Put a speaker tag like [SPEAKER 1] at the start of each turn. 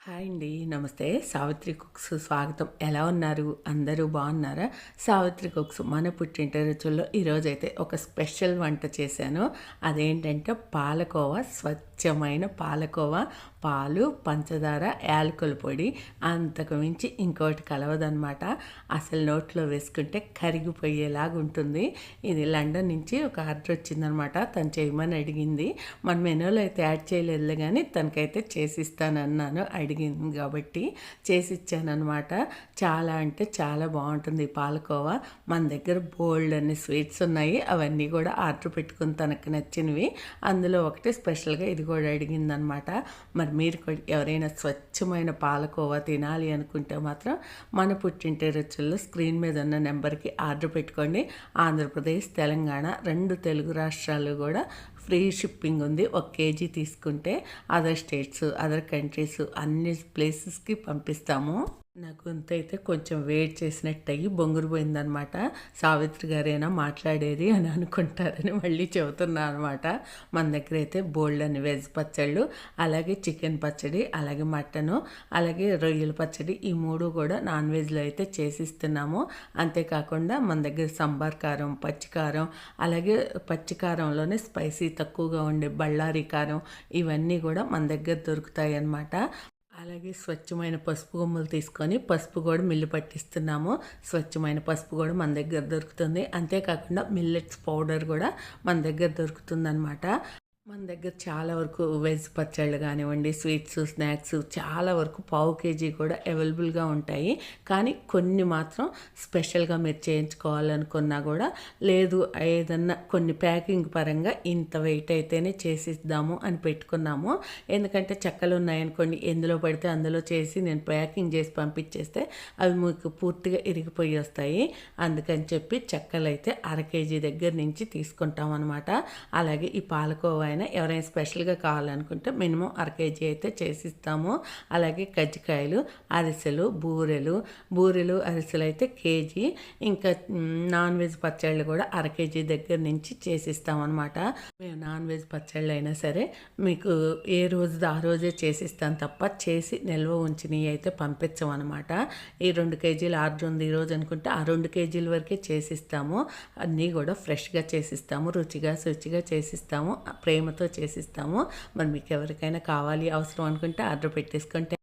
[SPEAKER 1] Hi అండి నమస్తే. Savitri cooks స్వాగతం. ఎలా ఉన్నారు? అందరూ బాగున్నారా? సావిత్రి కుక్స్ మన పుట్టింటి రుచుల్లో ఈరోజైతే ఒక స్పెషల్ వంట చేశాను. అదేంటంటే పాలకోవా స్వచ్ఛమైన పాలకోవా పాలు పంచదార యాలకుల పొడి అంతకు మించి ఇంకోటి కలవదనమాట అసలు నోట్లో వేసుకుంటే కరిగిపోయేలాగా ఉంటుంది. ఇది లండన్ నుంచి ఒక ఆర్డర్ వచ్చిందనమాట తను చేయమని అడిగింది. మన మెనూలో అయితే యాడ్ చేయలేదు కానీ తనకైతే చేసిస్తానన్నాను. అడిగింది కాబట్టి చేసి ఇచ్చానమాట చాలా అంటే చాలా బాగుంటుంది ఈ పాలకోవా. మన దగ్గర బోల్డ్ అన్ని స్వీట్స్ ఉన్నాయి. అవన్నీ కూడా ఆర్డర్ పెట్టుకుని తనకు నచ్చినవి. అందులో ఒకటి స్పెషల్గా ఇది కూడా అడిగిందనమాట మరి మీరు ఎవరైనా స్వచ్ఛమైన పాలకోవా తినాలి అనుకుంటే మాత్రం మన పుట్టింటి రుచుల్లో స్క్రీన్ మీద ఉన్న నెంబర్కి ఆర్డర్ పెట్టుకోండి. ఆంధ్రప్రదేశ్ తెలంగాణ రెండు తెలుగు రాష్ట్రాలు కూడా ఫ్రీ షిప్పింగ్ ఉంది. ఒక కేజీ తీసుకుంటే అదర్ స్టేట్స్ అదర్ కంట్రీస్ అన్ని ప్లేసెస్కి పంపిస్తాము. నా గొంతు అయితే కొంచెం వెయిట్ చేసినట్టు అయ్యి బొంగురు పోయిందనమాట సావిత్రి గారేనా మాట్లాడేది అని అనుకుంటారని మళ్ళీ చెబుతున్నా అనమాట మన దగ్గర అయితే బోల్డ్ అని వెజ్ పచ్చళ్ళు అలాగే చికెన్ పచ్చడి అలాగే మటను అలాగే రొయ్యల పచ్చడి ఈ మూడు కూడా నాన్ వెజ్లో అయితే చేసిస్తున్నాము. అంతేకాకుండా మన దగ్గర సంబార్ కారం పచ్చికారం అలాగే పచ్చికారంలోనే స్పైసీ తక్కువగా ఉండే బళ్ళారి కారం ఇవన్నీ కూడా మన దగ్గర దొరుకుతాయి అన్నమాట అలాగే స్వచ్ఛమైన పసుపు కొమ్ములు తీసుకొని పసుపు కూడా మిల్లు పట్టిస్తున్నాము. స్వచ్ఛమైన పసుపు కూడా మన దగ్గర దొరుకుతుంది. అంతేకాకుండా మిల్లెట్స్ పౌడర్ కూడా మన దగ్గర దొరుకుతుందనమాట మన దగ్గర చాలా వరకు వెజ్ పచ్చళ్ళు కానివ్వండి స్వీట్స్ స్నాక్స్ చాలా వరకు పావు కేజీ కూడా అవైలబుల్గా ఉంటాయి. కానీ కొన్ని మాత్రం స్పెషల్గా మీరు చేయించుకోవాలనుకున్నా కూడా లేదు ఏదన్నా కొన్ని ప్యాకింగ్ పరంగా ఇంత వెయిట్ అయితేనే చేసిద్దాము అని పెట్టుకున్నాము. ఎందుకంటే చెక్కలు ఉన్నాయనుకోండి ఎందులో పడితే అందులో చేసి నేను ప్యాకింగ్ చేసి పంపించేస్తే అవి మీకు పూర్తిగా ఇరిగిపోయి వస్తాయి. అందుకని చెప్పి చెక్కలు అయితే అర కేజీ దగ్గర నుంచి తీసుకుంటాం అనమాట అలాగే ఈ పాలకోవా ఎవరికైనా ఎవరైనా స్పెషల్గా కావాలనుకుంటే మినిమం అర కేజీ అయితే చేసిస్తాము. అలాగే కజ్జికాయలు అరిసెలు బూరెలు బూరెలు అరిసెలు అయితే కేజీ. ఇంకా నాన్ వెజ్ పచ్చళ్ళు కూడా అర కేజీ దగ్గర నుంచి చేసిస్తాం అనమాట మేము నాన్ వెజ్ పచ్చళ్ళు అయినా సరే మీకు ఏ రోజు ఆ రోజే చేసిస్తాం తప్ప చేసి నిల్వ ఉంచినవి అయితే పంపించం అనమాట ఈ రెండు కేజీలు ఆర్డర్ ఉంది ఈరోజు అనుకుంటే ఆ రెండు కేజీల వరకే చేసిస్తాము. అన్నీ కూడా ఫ్రెష్గా చేసిస్తాము. రుచిగా శుచిగా చేసిస్తాము. ప్రేమ ప్రేమతో చేసిస్తాము. మరి మీకు ఎవరికైనా కావాలి అవసరం అనుకుంటే ఆర్డర్ పెట్టేసుకుంటే